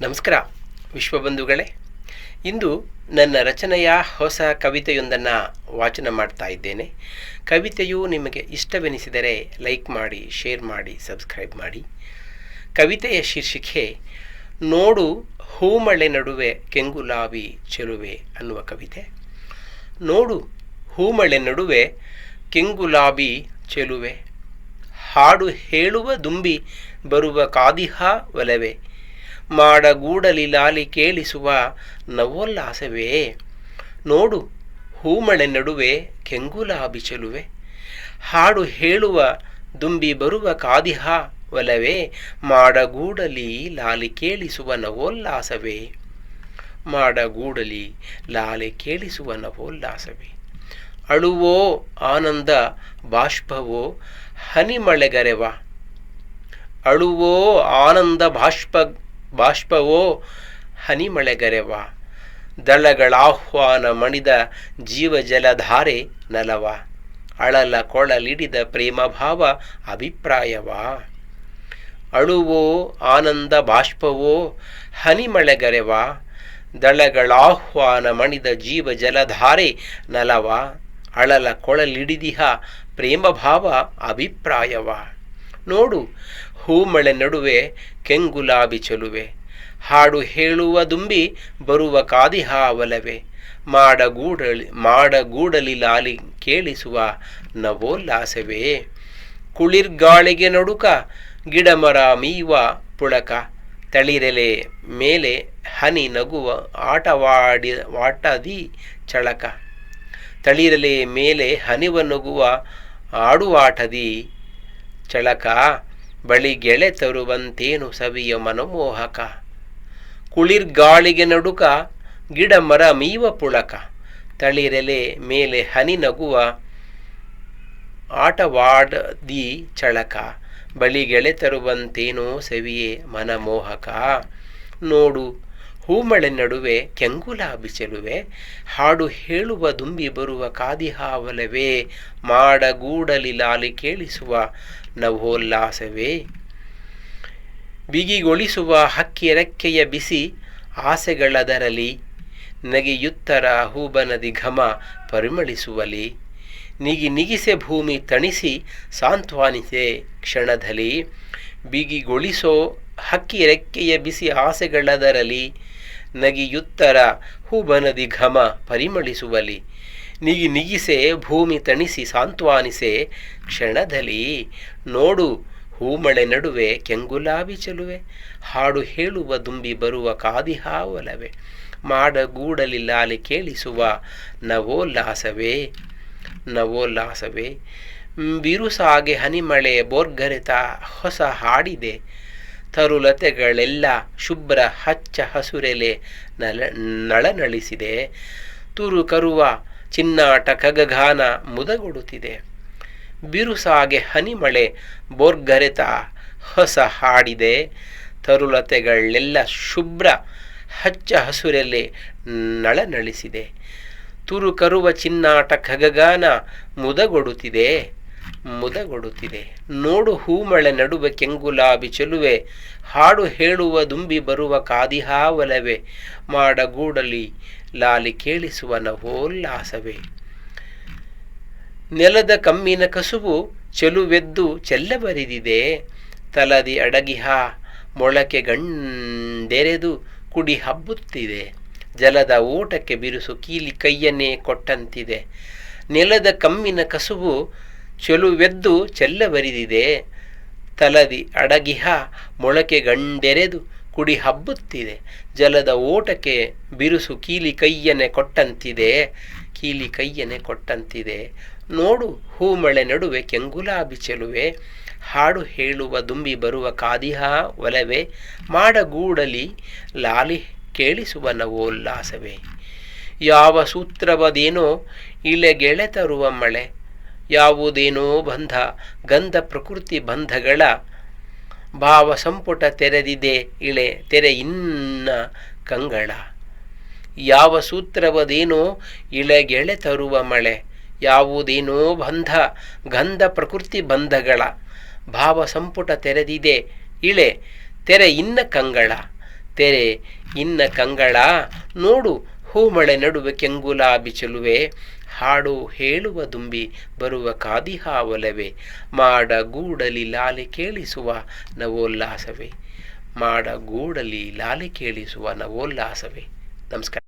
ನಮಸ್ಕಾರ ವಿಶ್ವಬಂಧುಗಳೇ ಇಂದು ನನ್ನ ರಚನೆಯ ಹೊಸ ಕವಿತೆಯೊಂದನ್ನು ವಾಚನ ಮಾಡ್ತಾ ಇದ್ದೇನೆ. ಕವಿತೆಯು ನಿಮಗೆ ಇಷ್ಟವೆನಿಸಿದರೆ ಲೈಕ್ ಮಾಡಿ, ಶೇರ್ ಮಾಡಿ, ಸಬ್ಸ್ಕ್ರೈಬ್ ಮಾಡಿ. ಕವಿತೆಯ ಶೀರ್ಷಿಕೆ, ನೋಡು ಹೂಮಳೆ ನಡುವೆ ಕೆಂಗುಲಾವಿ ಚೆಲುವೆ ಅನ್ನುವ ಕವಿತೆ. ನೋಡು ಹೂಮಳೆ ನಡುವೆ ಕೆಂಗುಲಾಬಿ ಚೆಲುವೆ. ಹಾಡು ಹೇಳುವ ದುಂಬಿ ಬರುವ ಕಾದಿಹ ಒಲವೆ. ಮಾಡಗೂಡಲಿ ಲಾಲಿ ಕೇಳಿಸುವ ನವೋಲ್ಲಾಸವೇ ನೋಡು, ಹೂಮಳೆ ನಡುವೆ ಕೆಂಗುಲಾಬಿ ಬಿಚಲುವೆ. ಹಾಡು ಹೇಳುವ ದುಂಬಿ ಬರುವ ಕಾದಿಹ ಒಲವೇ? ಮಾಡಗೂಡಲಿ ಲಾಲಿ ಕೇಳಿಸುವ ನವೋಲ್ಲಾಸವೇ ಮಾಡಗೂಡಲಿ ಲಾಲಿ ಕೇಳಿಸುವ ನವೋಲ್ಲಾಸವೇ ಅಳುವೋ ಆನಂದ ಬಾಷ್ಪವೋ ಹನಿಮಳೆಗರೆವ ಅಳುವೋ ಆನಂದ ಬಾಷ್ಪ ಬಾಷ್ಪವೋ ಹನಿಮಳೆಗರೆವ. ದಳಗಳಾಹ್ವಾನ ಮಣಿದ ಜೀವಜಲಧಾರೆ ನಲವ. ಅಳಲ ಕೊಳಲಿಡಿದ ಪ್ರೇಮಭಾವ ಅಭಿಪ್ರಾಯವ. ಅಳುವೋ ಆನಂದ ಬಾಷ್ಪವೋ ಹನಿಮಳೆಗರೆವ. ದಳಗಳಾಹ್ವಾನ ಮಣಿದ ಜೀವ ಜಲಧಾರೆ ನಲವ. ಅಳಲ ಕೊಳಲಿಡಿದಿಹ ಪ್ರೇಮಭಾವ ಅಭಿಪ್ರಾಯವ. ನೋಡು, ಹೂಮಳೆ ನಡುವೆ ಕೆಂಗುಲಾಬಿ ಚೆಲುವೆ. ಹಾಡು ಹೇಳುವ ದುಂಬಿ ಬರುವ ಕಾದಿ ಹಾವಲವೆ. ಮಾಡಗೂಡಲಿ ಮಾಡಗೂಡಲಿ ಲಾಲಿ ಕೇಳಿಸುವ ನವೋಲ್ಲಾಸವೇ. ಕುಳಿರ್ಗಾಳಿಗೆ ನಡುಕ, ಗಿಡಮರ ಮೀವ ಪುಳಕ. ತಳಿರೆಲೆ ಮೇಲೆ ಹನಿ ನಗುವ ಆಟವಾಡಿ, ವಾಟದಿ ಚಳಕ. ತಳಿರಲೆ ಮೇಲೆ ಹನಿವ ನಗುವ ಆಡುವಾಟದಿ ಚಳಕ, ಬಳಿ ಗೆಳೆ ತರುವಂತೇನು ಸವಿಯ ಮನಮೋಹಕ? ಕುಳಿರ್ಗಾಳಿಗೆ ನಡುಕ, ಗಿಡ ಮರ ಮೀವ ಪುಳಕ? ತಳಿರೆಲೆ ಮೇಲೆ ಹನಿ ನಗುವ ಆಟವಾಡದಿ ಚಳಕ? ಬಳಿ ಗೆಳೆ ತರುವಂತೇನೋ ಸವಿಯೇ ಮನಮೋಹಕ? ನೋಡು ಹೂಮಳೆ ನಡುವೆ ಕೆಂಗುಲಾಬಿ ಚೆಲುವೆ ಹಾಡು ಹೇಳುವ ದುಂಬಿ ಬರುವ ಕಾದಿಹಾವಲವೇ ಮಾಡಗೂಡಲಿ ಲಾಲಿ ಕೇಳಿಸುವ ನವೋಲ್ಲಾಸವೇ. ಬಿಗಿಗೊಳಿಸುವ ಹಕ್ಕಿ ರೆಕ್ಕೆಯ ಬಿಸಿ, ಆಸೆಗಳದರಲಿ, ನಗೆಯುತ್ತರ ಹೂಬನದಿ ಘಮ ಪರಿಮಳಿಸುವಲಿ. ನಿಗಿ ನಿಗಿಸೆ ಭೂಮಿ ತಣಿಸಿ, ಸಾಂತ್ವಾನಿಸೆ ಕ್ಷಣದಲ್ಲಿ. ಬಿಗಿಗೊಳಿಸೋ ಹಕ್ಕಿ ರೆಕ್ಕೆಯ ಬಿಸಿ ಆಸೆಗಳದರಲಿ ನಗಿಯುತ್ತರ ಹೂಬನದಿ ಘಮ ಪರಿಮಳಿಸುವಲಿ. ನಿಗಿ ನಿಗಿಸೆ, ಭೂಮಿ ತಣಿಸಿ ಸಾಂತ್ವಾನಿಸೆ, ಕ್ಷಣದಲ್ಲಿ ನೋಡು, ಹೂಮಳೆ ನಡುವೆ ಕೆಂಗುಲಾವಿ ಚೆಲುವೆ. ಹಾಡು ಹೇಳುವ ದುಂಬಿ ಬರುವ ಕಾದಿ ಒಲವೆ ಮಾಡಗೂಡಲಿ ಲಾಲಿ ಕೇಳಿಸುವ ನವೋಲ್ಲಾಸವೇ ನವೋಲ್ಲಾಸವೇ. ಬಿರುಸಾಗೆ ಹನಿಮಳೆ ಬೋರ್ಗರೆತ ಹೊಸ ಹಾಡಿದೆ. ತರುಲತೆಗಳೆಲ್ಲ ಶುಭ್ರ ಹಚ್ಚ ಹಸುರೆಲೆ ನಳ ನಳನಳಿಸಿದೆ. ತುರು ಕರುವ ಚಿನ್ನಾಟ ಖಗಗಾನ ಮುದಗೊಡುತ್ತಿದೆ. ಬಿರುಸಾಗೆ ಹನಿಮಳೆ ಬೋರ್ಗರೆತ ಹೊಸ ಹಾಡಿದೆ. ತರುಲತೆಗಳೆಲ್ಲ ಶುಭ್ರ ಹಚ್ಚ ಹಸುರೆಲೆ ನಳನಳಿಸಿದೆ. ತುರು ಕರುವ ಚಿನ್ನಾಟ ಖಗಗಾನ ಮುದಗೊಡುತ್ತಿದೆ. ಮುದಗೊಡುತ್ತಿದೆ. ನೋಡು ಹೂಮಳೆ ನಡುವೆ ಕೆಂಗುಲಾಬಿ ಚೆಲುವೆ, ಹಾಡು ಹೇಳುವ ದುಂಬಿ ಬರುವ ಕಾದಿಹಾ ಒಲವೆ ಮಾಡಗೂಡಲಿ ಲಾಲಿ ಕೇಳಿಸುವ ನವೋಲ್ಲಾಸವೇ. ನೆಲದ ಕಮ್ಮಿನ ಕಸುಬು ಚೆಲುವೆದ್ದು ಚೆಲ್ಲಬರಿದಿದೆ. ತಲದಿ ಅಡಗಿಹ ಮೊಳಕೆ ಗಂಡೆರೆದು ಕುಡಿ ಹಬ್ಬುತ್ತಿದೆ. ಜಲದ ಊಟಕ್ಕೆ ಬಿರುಸು ಕೀಲಿ ಕೈಯನ್ನೇ ಕೊಟ್ಟಂತಿದೆ. ನೆಲದ ಕಮ್ಮಿನ ಕಸುಬು ಚೆಲುವೆದ್ದು ಚೆಲ್ಲಬರಿದಿದೆ ತಲದಿ ಅಡಗಿಹ ಮೊಳಕೆ ಗಂಡೆರೆದು ಕುಡಿ ಹಬ್ಬುತ್ತಿದೆ. ಜಲದ ಓಟಕ್ಕೆ ಬಿರುಸು ಕೀಲಿ ಕೈಯನೆ ಕೊಟ್ಟಂತಿದೆ. ಕೀಲಿ ಕೈಯನೆ ಕೊಟ್ಟಂತಿದೆ. ನೋಡು ಹೂಮಳೆ ನಡುವೆ ಕೆಂಗುಲಾಬಿ ಚೆಲುವೆ. ಹಾಡು ಹೇಳುವ ದುಂಬಿ ಬರುವ ಕಾದಿಹ ಒಲವೆ. ಮಾಡಗೂಡಲಿ ಲಾಲಿ ಕೇಳಿಸುವ ನವೋಲ್ಲಾಸವೇ. ಯಾವ ಸೂತ್ರವದೇನೋ ಇಲೆಗೆಳೆ ತರುವ ಮಳೆ. ಯಾವುದೇನೋ ಬಂಧ, ಗಂಧ ಪ್ರಕೃತಿ ಬಂಧಗಳ ಭಾವ ಸಂಪುಟ ತೆರೆದಿದೆ ಇಳೆ, ತೆರೆ ಇನ್ನ ಕಂಗಳ. ಯಾವ ಸೂತ್ರವದೇನೋ ಇಳೆಗೆಳೆ ತರುವ ಮಳೆ, ಯಾವುದೇನೋ ಬಂಧ, ಗಂಧ ಪ್ರಕೃತಿ ಬಂಧಗಳ ಭಾವ ಸಂಪುಟ ತೆರೆದಿದೆ ಇಳೆ, ತೆರೆ ಇನ್ನ ಕಂಗಳ. ತೆರೆ ಇನ್ನ ಕಂಗಳ, ನೋಡು ಹೂಮಳೆ ನಡುವೆ ಕೆಂಗುಲಾಬಿ ಚೆಲುವೆ, ಹಾಡು ಹೇಳುವ ದುಂಬಿ ಬರುವ ಕಾದಿಹಾವಲವೇ ಮಾಡ ಗೂಡಲಿ ಲಾಲೆ ಕೇಳಿಸುವ ನವೋಲ್ಲಾಸವೇ ಮಾಡ ಗೂಡಲಿ ಲಾಲೆ ಕೇಳಿಸುವ ನವೋಲ್ಲಾಸವೇ. ನಮಸ್ಕಾರ.